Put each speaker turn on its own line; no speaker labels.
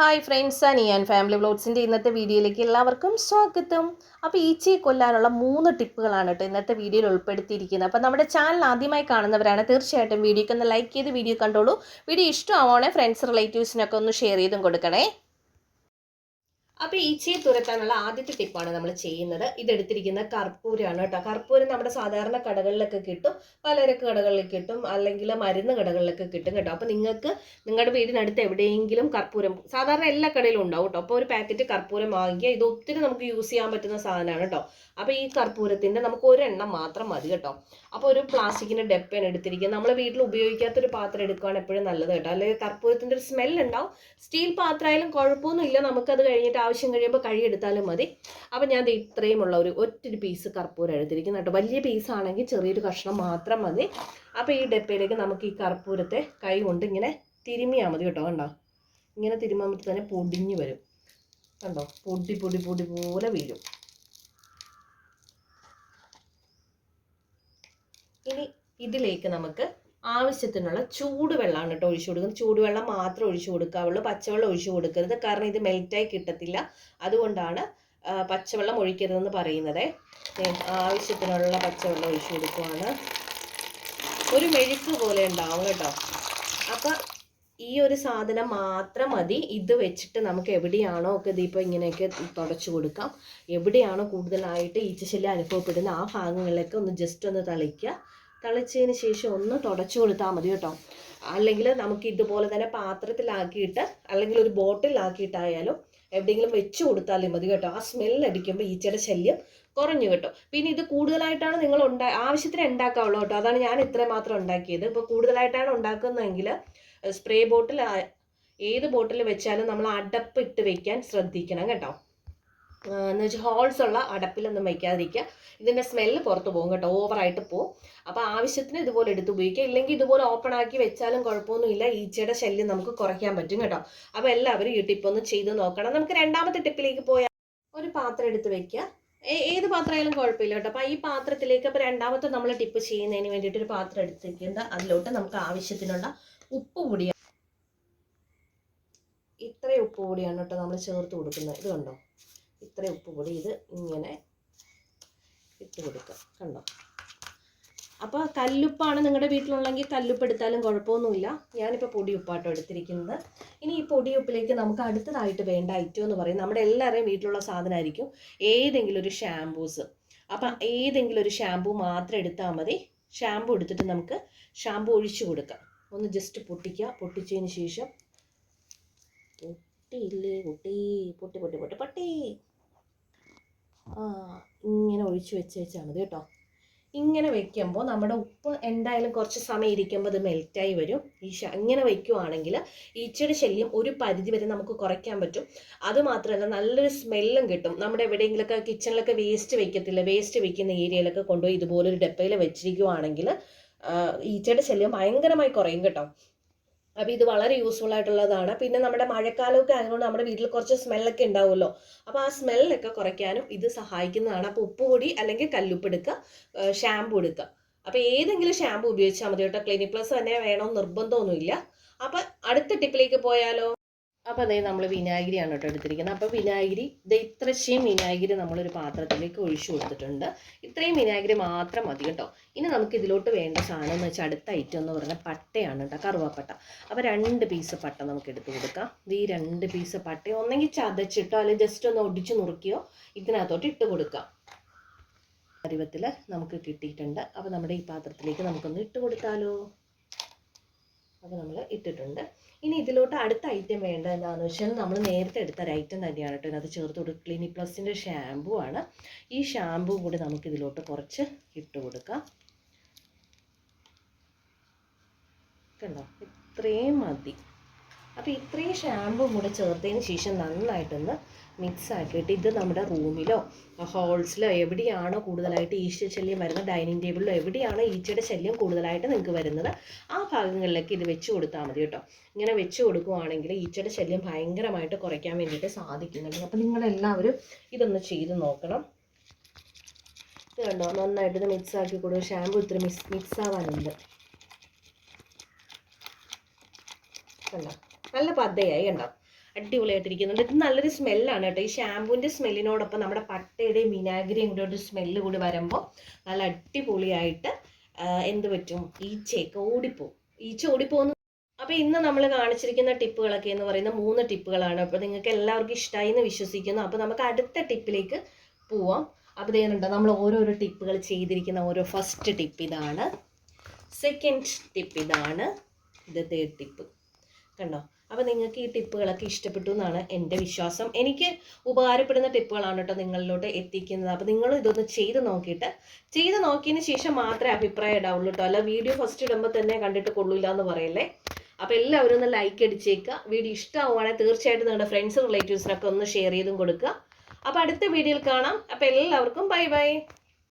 Hi friends Ani and family വ്ലോഗ്സിന്റെ ഇന്നത്തെ വീഡിയോയിലേക്ക് എല്ലാവർക്കും സ്വാഗതം. അപ്പോൾ ഈച്ചയെ കൊല്ലാനുള്ള മൂന്ന് ടിപ്പുകളാണ് കേട്ടോ ഇന്നത്തെ വീഡിയോയിൽ ഉൾപ്പെടുത്തിയിരിക്കുന്നത്. അപ്പോൾ നമ്മുടെ ചാനൽ ആദ്യമായി കാണുന്നവരാണ് തീർച്ചയായിട്ടും വീഡിയോക്ക് ഒന്ന് ലൈക്ക് ചെയ്ത് വീഡിയോ കണ്ടോളൂ. വീഡിയോ ഇഷ്ടമാവണേ ഫ്രണ്ട്സ് റിലേറ്റീവ്സിനൊക്കെ ഒന്ന് ഷെയർ ചെയ്തും കൊടുക്കണേ. അപ്പോൾ ഈച്ചയെ തുരത്താനുള്ള ആദ്യത്തെ ടിപ്പാണ് നമ്മൾ ചെയ്യുന്നത്. ഇതെടുത്തിരിക്കുന്ന കർപ്പൂരമാണ് കേട്ടോ. കർപ്പൂരം നമ്മുടെ സാധാരണ കടകളിലൊക്കെ കിട്ടും. പലചരക്ക് കടകളിൽ കിട്ടും. അല്ലെങ്കിൽ മരുന്ന് കടകളിലൊക്കെ കിട്ടും കേട്ടോ. അപ്പോൾ നിങ്ങൾക്ക് നിങ്ങളുടെ വീടിനടുത്ത് എവിടെയെങ്കിലും കർപ്പൂരം സാധാരണ എല്ലാ കടയിലും ഉണ്ടാവും കേട്ടോ. അപ്പോൾ ഒരു പാക്കറ്റ് കർപ്പൂരം വാങ്ങിക്കുക ഇത് ഒത്തിരി നമുക്ക് യൂസ് ചെയ്യാൻ പറ്റുന്ന സാധനമാണ് കേട്ടോ. അപ്പോൾ ഈ കർപ്പൂരത്തിന്റെ നമുക്ക് ഒരെണ്ണം മാത്രം മതി കേട്ടോ. അപ്പോൾ ഒരു പ്ലാസ്റ്റിക്കിന്റെ ഡെപ്പയാണ് എടുത്തിരിക്കുക നമ്മൾ വീട്ടിൽ ഉപയോഗിക്കാത്തൊരു പാത്രം എടുക്കുകയാണ് എപ്പോഴും നല്ലത് കേട്ടോ. അല്ലെങ്കിൽ കർപ്പൂരത്തിന്റെ ഒരു സ്മെല്ലുണ്ടാവും സ്റ്റീൽ പാത്രമായാലും കുഴപ്പമൊന്നുമില്ല. നമുക്കത് കഴിഞ്ഞിട്ട് ആവശ്യം കഴിയുമ്പോൾ കഴുകിയെടുത്താലും മതി. അപ്പം ഞാൻ ഇത്രയുമുള്ള ഒരു ഒറ്റൊരു പീസ് കർപ്പൂരം എടുത്തിരിക്കുന്നു കേട്ടോ. വലിയ പീസാണെങ്കിൽ ചെറിയൊരു കഷ്ണം മാത്രം മതി. അപ്പോൾ ഈ ഡപ്പയിലേക്ക് നമുക്ക് ഈ കർപ്പൂരത്തെ കൈ കൊണ്ട് ഇങ്ങനെ തിരുമിയാൽ മതി കേട്ടോ. കണ്ടോ? ഇങ്ങനെ തിരുമ്പോൾ തന്നെ പൊടിഞ്ഞു വരും. കണ്ടോ? പൊടി പൊടി പൊടി പോലെ വീഴും. ഇനി ഇതിലേക്ക് നമുക്ക് ആവശ്യത്തിനുള്ള ചൂടുവെള്ളമാണ് കേട്ടോ ഒഴിച്ചു കൊടുക്കുന്നത്. ചൂടുവെള്ളം മാത്രം ഒഴിച്ചു കൊടുക്കാവുള്ളൂ. പച്ചവെള്ളം ഒഴിച്ചു കൊടുക്കരുത്. കാരണം ഇത് മെൽറ്റായി കിട്ടത്തില്ല. അതുകൊണ്ടാണ് പച്ചവെള്ളം ഒഴിക്കരുതെന്ന് പറയുന്നത്. ആവശ്യത്തിനുള്ള പച്ചവെള്ളം ഒഴിച്ചു കൊടുക്കുവാണ്. ഒരു മെഴുക്ക് പോലെ ഉണ്ടാവും കേട്ടോ. അപ്പം ഈ ഒരു സാധനം മാത്രം മതി. ഇത് വെച്ചിട്ട് നമുക്ക് എവിടെയാണോ ഒക്കെ ഇതിപ്പോൾ ഇങ്ങനെയൊക്കെ തുടച്ചു കൊടുക്കാം. എവിടെയാണോ കൂടുതലായിട്ട് ഈച്ചശല്യം അനുഭവപ്പെടുന്ന ആ ഭാഗങ്ങളിലൊക്കെ ഒന്ന് ജസ്റ്റ് ഒന്ന് തളിക്കുക. തളിച്ചതിന് ശേഷം ഒന്ന് തുടച്ചു കൊടുത്താൽ മതി കേട്ടോ. അല്ലെങ്കിൽ നമുക്ക് ഇതുപോലെ തന്നെ പാത്രത്തിലാക്കിയിട്ട് അല്ലെങ്കിൽ ഒരു ബോട്ടിലാക്കിയിട്ടായാലും എവിടെയെങ്കിലും വെച്ച് കൊടുത്താലും മതി കേട്ടോ. ആ സ്മെൽ അടിക്കുമ്പോൾ ഈച്ചയുടെ ശല്യം കുറഞ്ഞു കേട്ടോ. പിന്നെ ഇത് കൂടുതലായിട്ടാണ് നിങ്ങൾ ഉണ്ടാ ആവശ്യത്തിന് ഉണ്ടാക്കാവുള്ളൂ കേട്ടോ. അതാണ് ഞാൻ ഇത്രയും മാത്രം ഉണ്ടാക്കിയത്. ഇപ്പോൾ കൂടുതലായിട്ടാണ് ഉണ്ടാക്കുന്നതെങ്കിൽ സ്പ്രേ ബോട്ടിൽ ഏത് ബോട്ടിൽ വെച്ചാലും നമ്മൾ അടപ്പിട്ട് വെക്കാൻ ശ്രദ്ധിക്കണം കേട്ടോ. എന്ന് വെച്ചാൽ ഹോൾസ് ഉള്ള അടപ്പിലൊന്നും വയ്ക്കാതിരിക്കുക. ഇതിന്റെ സ്മെല്ല് പുറത്ത് പോകും കേട്ടോ ഓവറായിട്ട് പോകും അപ്പോൾ ആവശ്യത്തിന് ഇതുപോലെ എടുത്ത് ഉപയോഗിക്കുക. ഇല്ലെങ്കിൽ ഇതുപോലെ ഓപ്പൺ ആക്കി വെച്ചാലും കുഴപ്പമൊന്നുമില്ല. ഈച്ചയുടെ ശല്യം നമുക്ക് കുറയ്ക്കാൻ പറ്റും കേട്ടോ. അപ്പോൾ എല്ലാവരും ഈ ടിപ്പ് ഒന്ന് ചെയ്ത് നോക്കണം. നമുക്ക് രണ്ടാമത്തെ ടിപ്പിലേക്ക് പോയാൽ ഒരു പാത്രം എടുത്ത് വെക്കുക. ഏത് പാത്രമായാലും കുഴപ്പമില്ല കേട്ടോ. അപ്പോൾ ഈ പാത്രത്തിലേക്ക് അപ്പോൾ രണ്ടാമത്തെ നമ്മൾ ടിപ്പ് ചെയ്യുന്നതിന് വേണ്ടിയിട്ട് ഒരു പാത്രം എടുത്ത് വെക്കുന്നത് അതിലോട്ട് നമുക്ക് ആവശ്യത്തിനുള്ള ഉപ്പ് പൊടിയാണ് ഇത്രയും ഉപ്പ് പൊടിയാണ് കേട്ടോ നമ്മൾ ചേർത്ത് കൊടുക്കുന്നത്. ഇതുണ്ടോ ഇത്രയും ഉപ്പ് പൊടി ഇത് ഇങ്ങനെ ഇട്ട് കൊടുക്കുക കണ്ടോ? അപ്പോൾ കല്ലുപ്പാണ് നിങ്ങളുടെ വീട്ടിലുള്ളെങ്കിൽ കല്ലുപ്പ് എടുത്താലും കുഴപ്പമൊന്നുമില്ല. ഞാനിപ്പോൾ പൊടി ഉപ്പാട്ടോ എടുത്തിരിക്കുന്നത്. ഇനി ഈ പൊടി ഉപ്പിലേക്ക് നമുക്ക് അടുത്തതായിട്ട് വേണ്ട ഐറ്റം എന്ന് പറയും. നമ്മുടെ എല്ലാവരുടെയും വീട്ടിലുള്ള സാധനമായിരിക്കും ഏതെങ്കിലും ഒരു ഷാംപൂസ് അപ്പം ഏതെങ്കിലും ഒരു ഷാമ്പൂ മാത്രം എടുത്താൽ മതി. ഷാമ്പൂ എടുത്തിട്ട് നമുക്ക് ഷാമ്പൂ ഒഴിച്ചു കൊടുക്കാം. ഒന്ന് ജസ്റ്റ് പൊട്ടിക്കുക. പൊട്ടിച്ചതിന് ശേഷം പൊട്ടിയില്ലേ പൊട്ടി പൊട്ടി പൊട്ടി പൊട്ടി പൊട്ടി. ഇങ്ങനെ ഒഴിച്ചു വെച്ച് വെച്ചാൽ മതി കേട്ടോ. ഇങ്ങനെ വെക്കുമ്പോൾ നമ്മുടെ ഉപ്പ് എന്തായാലും കുറച്ച് സമയം ഇരിക്കുമ്പോൾ അത് മെൽറ്റായി വരും. ഈ ഇങ്ങനെ വെക്കുവാണെങ്കിൽ ഈച്ചയുടെ ശല്യം ഒരു പരിധി വരെ നമുക്ക് കുറയ്ക്കാൻ പറ്റും. അത് മാത്രമല്ല നല്ലൊരു സ്മെല്ലും കിട്ടും. നമ്മുടെ എവിടെയെങ്കിലുമൊക്കെ കിച്ചണിലൊക്കെ വേസ്റ്റ് വെക്കത്തില്ല വേസ്റ്റ് വെക്കുന്ന ഏരിയയിലൊക്കെ കൊണ്ടുപോയി ഇതുപോലൊരു ഡപ്പയിൽ വെച്ചിരിക്കുവാണെങ്കിൽ ഈച്ചയുടെ ശല്യം ഭയങ്കരമായി കുറയും കേട്ടോ. അപ്പോൾ ഇത് വളരെ യൂസ്ഫുൾ ആയിട്ടുള്ളതാണ്. പിന്നെ നമ്മുടെ മഴക്കാലമൊക്കെ ആയതുകൊണ്ട് നമ്മുടെ വീട്ടിൽ കുറച്ച് സ്മെല്ലൊക്കെ ഉണ്ടാവുമല്ലോ. അപ്പോൾ ആ സ്മെല്ലൊക്കെ കുറയ്ക്കാനും ഇത് സഹായിക്കുന്നതാണ്. അപ്പോൾ ഉപ്പ് പൊടി അല്ലെങ്കിൽ കല്ലുപ്പ് എടുക്കുക ഷാമ്പു എടുക്കുക. അപ്പോൾ ഏതെങ്കിലും ഷാമ്പു ഉപയോഗിച്ചാൽ മതി കേട്ടോ. ക്ലിനിക് പ്ലസ് തന്നെ വേണമെന്ന് നിർബന്ധമൊന്നുമില്ല. അപ്പം അടുത്ത ടിപ്പിലേക്ക് പോയാലോ? അപ്പോൾ അതേ നമ്മൾ വിനാഗിരിയാണ് കേട്ടോ എടുത്തിരിക്കുന്നത്. അപ്പോൾ വിനാഗിരി ഇത് ഇത്രശ്ശയും വിനാഗിരി നമ്മളൊരു പാത്രത്തിലേക്ക് ഒഴിച്ചു കൊടുത്തിട്ടുണ്ട്. ഇത്രയും വിനാഗിരി മാത്രം മതി കേട്ടോ. ഇനി നമുക്ക് ഇതിലോട്ട് വേണ്ട സാധനം എന്ന് വെച്ചാൽ അടുത്ത ഐറ്റം എന്ന് പറഞ്ഞാൽ പട്ടയാണ് കേട്ടോ കറുവാപ്പട്ട. അപ്പോൾ രണ്ട് പീസ് പട്ട നമുക്ക് എടുത്ത് കൊടുക്കാം. ഈ രണ്ട് പീസ് പട്ട ഒന്നെങ്കിൽ ചതച്ചിട്ടോ അല്ലെങ്കിൽ ജസ്റ്റ് ഒന്ന് ഒടിച്ച് നുറുക്കിയോ ഇതിനകത്തോട്ട് ഇട്ട് കൊടുക്കാം. പരുവത്തിൽ നമുക്ക് കിട്ടിയിട്ടുണ്ട്. അപ്പോൾ നമ്മുടെ ഈ പാത്രത്തിലേക്ക് നമുക്കൊന്ന് ഇട്ട് കൊടുത്താലോ? അപ്പോൾ നമ്മൾ ഇട്ടിട്ടുണ്ട്. ഇനി ഇതിലോട്ട് അടുത്ത ഐറ്റം വേണ്ടത് എന്താണെന്ന് വെച്ചാൽ നമ്മൾ നേരത്തെ എടുത്ത ഒരു ഐറ്റം തന്നെയാണ് കേട്ടോ. ഇതിനകത്ത് ചേർത്ത് കൊടുക്കുക ക്ലിനിക് പ്ലസിന്റെ ഷാമ്പു ആണ്. ഈ ഷാമ്പു കൂടി നമുക്ക് ഇതിലോട്ട് കുറച്ച് ഇട്ട് കൊടുക്കാം. കണ്ടോ? ഇത്രയും മതി. അപ്പോൾ ഇത്രയും ഷാമ്പു കൂടെ ചേർത്തതിന് ശേഷം നന്നായിട്ടൊന്ന് മിക്സ് ആക്കിയിട്ട് ഇത് നമ്മുടെ റൂമിലോ ഹോൾസിലോ എവിടെയാണോ കൂടുതലായിട്ട് ഈച്ച ശല്യം വരുന്നത് ഡൈനിങ് ടേബിളിലോ എവിടെയാണോ ഈച്ചയുടെ ശല്യം കൂടുതലായിട്ട് നിങ്ങൾക്ക് വരുന്നത് ആ ഭാഗങ്ങളിലേക്ക് ഇത് വെച്ച് കൊടുത്താൽ മതി കേട്ടോ. ഇങ്ങനെ വെച്ച് കൊടുക്കുവാണെങ്കിൽ ഈച്ചയുടെ ശല്യം ഭയങ്കരമായിട്ട് കുറയ്ക്കാൻ വേണ്ടിയിട്ട് സാധിക്കുന്നുണ്ട്. അപ്പോൾ നിങ്ങളെല്ലാവരും ഇതൊന്ന് ചെയ്ത് നോക്കണം. ഇത് കണ്ടോ നന്നായിട്ട് ഇത് മിക്സ് ആക്കി കൊടുക്കും ഷാമ്പു ഇത്ര മിക്സ് മിക്സ് ആവാനുണ്ട്. കണ്ടോ? നല്ല പതയായി കണ്ടോ? അടിപൊളിയായിട്ടിരിക്കുന്നുണ്ട്. ഇത് നല്ലൊരു സ്മെല്ലാണ് കേട്ടോ. ഈ ഷാമ്പൂവിന്റെ സ്മെല്ലിനോടൊപ്പം നമ്മുടെ പട്ടയുടെയും വിനാഗിരിയും കൂടെ ഒരു സ്മെല്ല് കൂടി വരുമ്പോൾ നല്ല അടിപൊളിയായിട്ട് എന്ത് പറ്റും? ഈച്ചയൊക്കെ ഓടിപ്പോവും. ഈച്ച ഓടിപ്പോകുന്ന അപ്പോൾ ഇന്ന് നമ്മൾ കാണിച്ചിരിക്കുന്ന ടിപ്പുകളൊക്കെ എന്ന് പറയുന്ന മൂന്ന് ടിപ്പുകളാണ്. അപ്പോൾ നിങ്ങൾക്ക് എല്ലാവർക്കും ഇഷ്ടമായി എന്ന് വിശ്വസിക്കുന്നു. അപ്പോൾ നമുക്ക് അടുത്ത ടിപ്പിലേക്ക് പോവാം. അപ്പോൾ ചെയ്യുന്നുണ്ട് നമ്മൾ ഓരോരോ ടിപ്പുകൾ ചെയ്തിരിക്കുന്ന ഓരോ ഫസ്റ്റ് ടിപ്പ് ഇതാണ്. സെക്കൻഡ് ടിപ്പ് ഇതാണ്. ഇത് തേർഡ് ടിപ്പ്. കണ്ടോ? അപ്പോൾ നിങ്ങൾക്ക് ഈ ടിപ്പുകളൊക്കെ ഇഷ്ടപ്പെട്ടു എന്നാണ് എന്റെ വിശ്വാസം. എനിക്ക് ഉപകാരപ്പെടുന്ന ടിപ്പുകളാണ് കേട്ടോ നിങ്ങളിലോട്ട് എത്തിക്കുന്നത്. അപ്പോൾ നിങ്ങൾ ഇതൊന്ന് ചെയ്ത് നോക്കിയിട്ട് ചെയ്ത് നോക്കിയതിന് ശേഷം മാത്രമേ അഭിപ്രായം ഇടാവുള്ളൂ കേട്ടോ. അല്ല വീഡിയോ ഫസ്റ്റ് ഇടുമ്പോൾ തന്നെ കണ്ടിട്ട് കൊള്ളില്ല എന്ന് പറയല്ലേ? അപ്പോൾ എല്ലാവരും ഒന്ന് ലൈക്ക് അടിച്ചേക്കുക. വീഡിയോ ഇഷ്ടമാവുകയാണെങ്കിൽ തീർച്ചയായിട്ടും നിങ്ങളുടെ ഫ്രണ്ട്സ് റിലേറ്റീവ്സിനൊക്കെ ഒന്ന് ഷെയർ ചെയ്തും കൊടുക്കുക. അപ്പോൾ അടുത്ത വീഡിയോയിൽ കാണാം. അപ്പോൾ എല്ലാവർക്കും ബൈ ബൈ